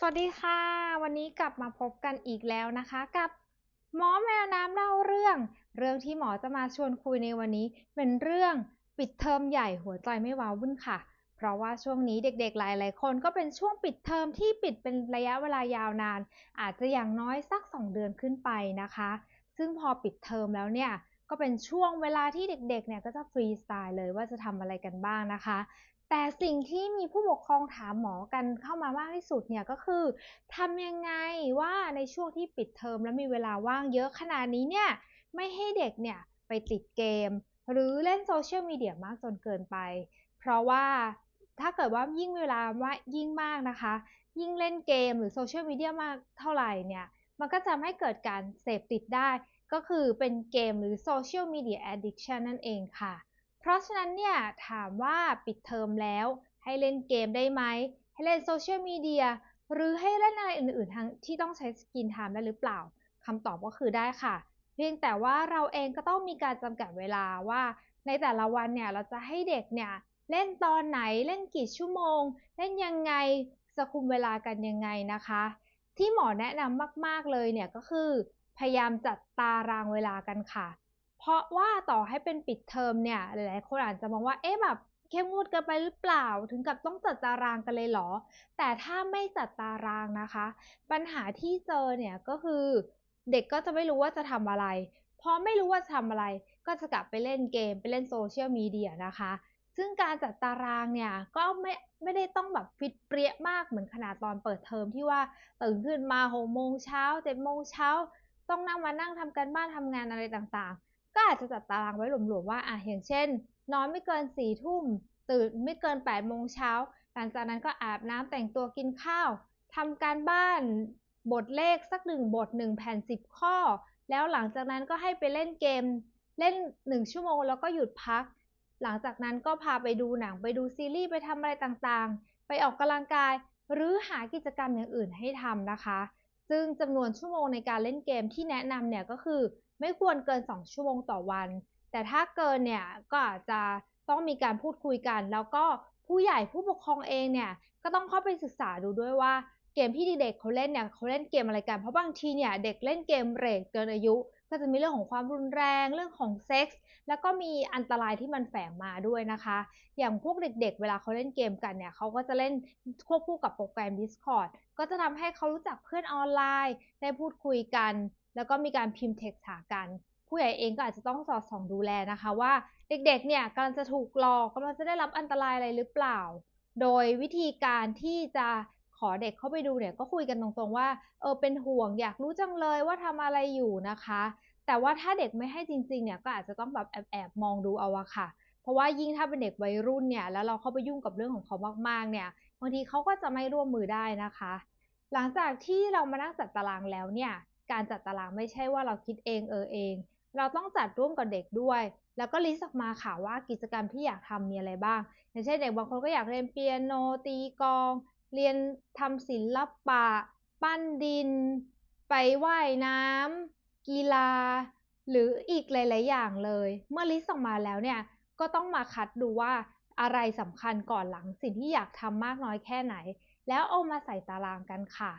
สวัสดีค่ะ วันนี้กลับมาพบกันอีกแล้วนะคะกับหมอแมวน้ำเล่าเรื่อง เรื่องที่หมอจะมาชวนคุยในวันนี้ เป็นเรื่องปิดเทอมใหญ่หัวใจไม่ว้าวุ่นค่ะ เพราะว่าช่วงนี้เด็กๆหลายๆคนก็เป็นช่วงปิดเทอมที่ปิดเป็นระยะเวลายาวนาน อาจจะอย่างน้อยสัก 2 เดือนขึ้นไปนะคะ ซึ่งพอปิดเทอมแล้วเนี่ยก็เป็นช่วงเวลาที่เด็กๆ เนี่ยก็จะฟรีสไตล์เลยว่าจะทำอะไรกันบ้างนะคะ แต่สิ่งที่มีผู้ปกครองถามหมอกันเข้ามามากที่สุดเนี่ยก็คือทำยังไงว่าในช่วงที่ปิดเทอมแล้วมีเวลาว่างเยอะขนาดนี้เนี่ยไม่ให้เด็กเนี่ยไปติดเกม หรือเล่นโซเชียลมีเดียมากจนเกินไป เพราะว่าถ้าเกิดว่ายิ่งเวลาว่ายิ่งมากนะคะ ยิ่งเล่นเกมหรือโซเชียลมีเดียมากเท่าไหร่เนี่ยมันก็จะให้เกิดการเสพติดได้ ก็คือเป็นเกมหรือโซเชียลมีเดียแอดดิ t ชันนั่นเองค่ะ ราะฉะนั้นเนี่ยถามว่าปิดเทอมแล้ว ให้เล่นเกมได้ไหม ให้เล่นโซเชียลมีเดียหรือให้เล่นอะไรอื่นๆทั้งที่ต้องใช้สกินไทม์ได้หรือเปล่าคำตอบก็คือได้ค่ะ เพียงแต่ว่าเราเองก็ต้องมีการจำกัดเวลาว่า ในแต่ละวันเนี่ยเราจะให้เด็กเนี่ยเล่นตอนไหนเล่นกี่ชั่วโมง เล่นยังไงจะคุมเวลากันยังไงนะคะ ที่หมอแนะนำมากๆเลยเนี่ยก็คือ พยายามจัดตารางเวลากันค่ะ เพราะว่าต่อให้เป็นปิดเทอมเนี่ยหลายๆคนอาจจะมองว่าเอ๊ะแบบเข้มงวดเกินไปหรือเปล่าถึงกับต้องจัดตารางกันเลยเหรอ แต่ถ้าไม่จัดตารางนะคะ ปัญหาที่เจอเนี่ยก็คือเด็กก็จะไม่รู้ว่าจะทำอะไรพอไม่รู้ว่าจะทำอะไร ก็จะกลับไปเล่นเกมไปเล่นโซเชียลมีเดียนะคะ ซึ่งการจัดตารางเนี่ยก็ไม่ไม่ได้ต้องแบบฟิตเปรี้ยมากเหมือนขนาดตอนเปิดเทอมที่ว่าตื่นขึ้นมาหกโมงเช้าเจ็ดโมงเช้าต้องนั่งมานั่งทำการบ้านทำงานอะไรต่างๆ ก็อาจจะจัดตารางไว้หลวมๆว่าอะอย่างเช่น นอนไม่เกินสี่ทุ่มตื่นไม่เกิน8ปดโมงเช้าหลังจากนั้นก็อาบน้ำแต่งตัวกินข้าวทำการบ้านบทเลขสักหนึ่งบทหนึ่งแผ่นสิบข้อ แล้วหลังจากนั้นก็ให้ไปเล่นเกม เล่นหนึ่งชั่วโมงแล้วก็หยุดพัก หลังจากนั้นก็พาไปดูหนังไปดูซีรีส์ไปทำอะไรต่างๆ ไปออกกำลังกาย หรือหากิจกรรมอย่างอื่นให้ทำนะคะ ซึ่งจำนวนชั่วโมงในการเล่นเกมที่แนะนำเนี่ยก็คือ ไม่ควรเกิน 2 ชั่วโมงต่อวัน แต่ถ้าเกินเนี่ยก็อาจจะต้องมีการพูดคุยกัน แล้วก็ผู้ใหญ่ผู้ปกครองเองเนี่ยก็ต้องเข้าไปศึกษาดูด้วยว่าเกมที่เด็กเขาเล่นเนี่ยเขาเล่นเกมอะไรกันเพราะบางทีเนี่ยเด็กเล่นเกมเรทเกินอายุ ก็จะมีเรื่องของความรุนแรงเรื่องของเซ็กส์แล้วก็มีอันตรายที่มันแฝงมาด้วยนะคะ อย่างพวกเด็กๆเวลาเขาเล่นเกมกันเนี่ยเขาก็จะเล่นควบคู่กับโปรแกรม Discord ก็จะทำให้เขารู้จักเพื่อนออนไลน์ ได้พูดคุยกันแล้วก็มีการพิมพ์เท็กซ์หากัน ผู้ใหญ่เองก็อาจจะต้องสอดส่องดูแลนะคะว่า เด็กๆเนี่ยกำลังจะถูกหลอกกำลังจะได้รับอันตรายอะไรหรือเปล่า โดยวิธีการที่จะขอเด็กเข้าไปดูเนี่ยก็คุยกันตรงๆว่าเออเป็นห่วงอยากรู้จังเลยว่าทำอะไรอยู่นะคะ แต่ว่าถ้าเด็กไม่ให้จริงๆเนี่ยก็อาจจะต้องแบบแอบๆมองดูเอาอะค่ะ เพราะว่ายิ่งถ้าเป็นเด็กวัยรุ่นเนี่ยแล้วเราเข้าไปยุ่งกับเรื่องของเขามากๆเนี่ยบางทีเขาก็จะไม่ร่วมมือได้นะคะ หลังจากที่เรามานั่งจัดตารางแล้วเนี่ย การจัดตารางไม่ใช่ว่าเราคิดเองเออเอง เราต้องจัดร่วมกับเด็กด้วย แล้วก็ลิสต์ออกมาค่ะว่ากิจกรรมที่อยากทำมีอะไรบ้าง อย่างเช่นเด็กบางคนก็อยากเรียนเปียโนตีกลอง เรียนทำศิลปะ ปั้นดิน ไปว่ายน้ำกีฬา หรืออีกหลาย ๆ อย่างเลย เมื่อลิสต์ออกมาแล้วเนี่ยก็ต้องมาคัดดูว่าอะไรสำคัญก่อนหลังสิ่งที่อยากทำมากน้อยแค่ไหน แล้วเอามาใส่ตารางกันค่ะ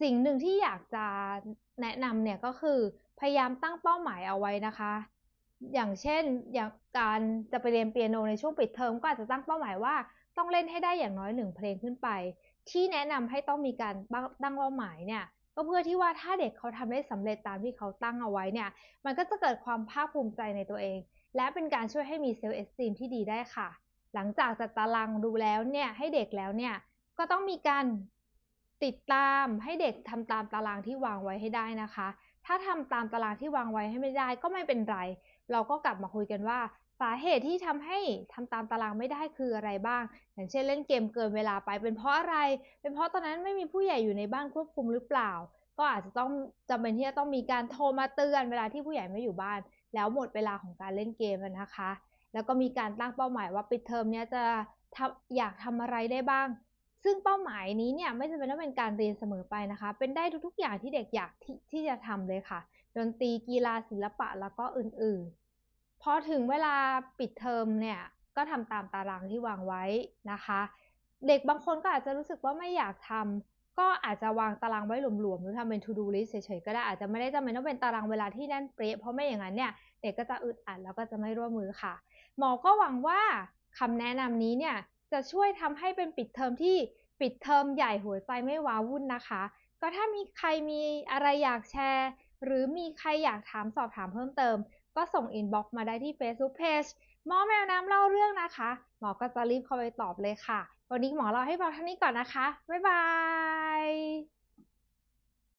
สิ่งหนึ่งที่อยากจะแนะนำเนี่ยก็คือพยายามตั้งเป้าหมายเอาไว้นะคะ อย่างเช่นอย่างการจะไปเรียนเปียโนในช่วงปิดเทอมก็อาจจะตั้งเป้าหมายว่าต้องเล่นให้ได้อย่างน้อยหนึ่งเพลงขึ้นไป ที่แนะนำให้ต้องมีการตั้งเป้าหมายเนี่ยก็เพื่อที่ว่าถ้าเด็กเขาทำได้สำเร็จตามที่เขาตั้งเอาไว้เนี่ย มันก็จะเกิดความภาคภูมิใจในตัวเอง และเป็นการช่วยให้มีเซลล์เอสตีมที่ดีได้ค่ะ หลังจากจัดตารางดูแล้วเนี่ยให้เด็กแล้วเนี่ยก็ต้องมีการ ติดตามให้เด็กทำตามตารางที่วางไว้ให้ได้นะคะ ถ้าทำตามตารางที่วางไว้ให้ไม่ได้ก็ไม่เป็นไร เราก็กลับมาคุยกันว่า สาเหตุที่ทำให้ทำตามตารางไม่ได้คืออะไรบ้าง อย่างเช่นเล่นเกมเกินเวลาไปเป็นเพราะอะไร เป็นเพราะตอนนั้นไม่มีผู้ใหญ่อยู่ในบ้านควบคุมหรือเปล่า ก็อาจจะต้องจำเป็นที่จะต้องมีการโทรมาเตือนเวลาที่ผู้ใหญ่ไม่อยู่บ้าน แล้วหมดเวลาของการเล่นเกมนะคะ แล้วก็มีการตั้งเป้าหมายว่าปิดเทอมนี้จะอยากทำอะไรได้บ้าง ซึ่งเป้าหมายนี้เนี่ยไม่จำเป็นต้องเป็นการเรียนเสมอไปนะคะ เป็นได้ทุกๆอย่างที่เด็กอยากทที่จะทำเลยค่ะ ดนตรีกีฬาศิลปะแล้วก็อื่นๆ พอถึงเวลาปิดเทอมเนี่ยก็ทำตามตารางที่วางไว้นะคะ เด็กบางคนก็อาจจะรู้สึกว่าไม่อยากทก็อาจจะวางตารางไว้หลวมๆหรือทำเป็น to do list เฉยๆก็ได้อาจจะไม่ได้จำเป็นต้องเป็นตารางเวลาที่แน่นเป๊ะเพราะไม่อย่างนั้นเนี่ยเด็กก็จะอึดอัดแล้วก็จะไม่ร่วมมือค่ะ หมอก็หวังว่าคำแนะนำนี้เนี่ย จะช่วยทำให้เป็นปิดเทอมที่ปิดเทอมใหญ่หัวใจไม่ว้าวุ่นนะคะ ก็ถ้ามีใครมีอะไรอยากแชร์ หรือมีใครอยากถามสอบถามเพิ่มเติม ก็ส่งอินบ็อกซ์มาได้ที่ Facebook Page หมอแมวน้ำเล่าเรื่องนะคะ หมอก็จะรีบเข้าไปตอบเลยค่ะ วันนี้หมอเราให้บอกเท่านี้ก่อนนะคะ บ๊ายบาย